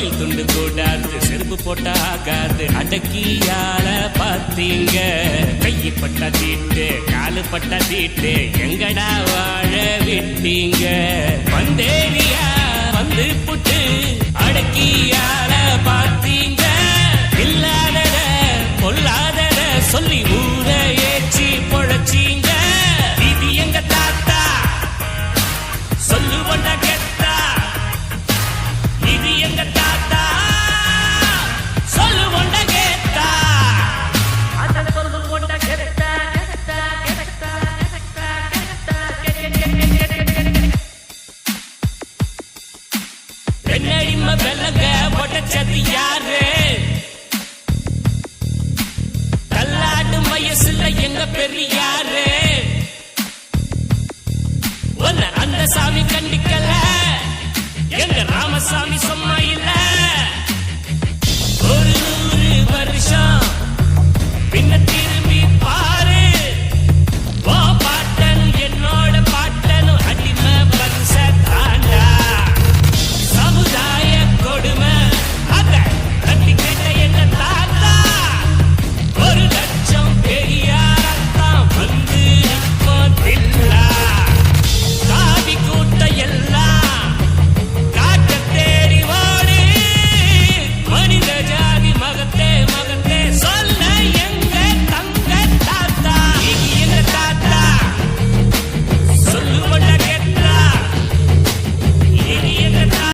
தோளில் துண்டு கூடாது செருப்பு போட்டா ஆகாது. அடக்கியால பார்த்தீங்க கையை பட்டா தீட்டு காலு பட்டா தீட்டு. எங்கடா வாழ விட்டீங்க? விலக வெள்ளங்க யாரு? கல்லாடும் வயசுல எங்க பெரியாரு? உன்னை அந்த சாமி கண்டிக்கல எங்க ராமசாமி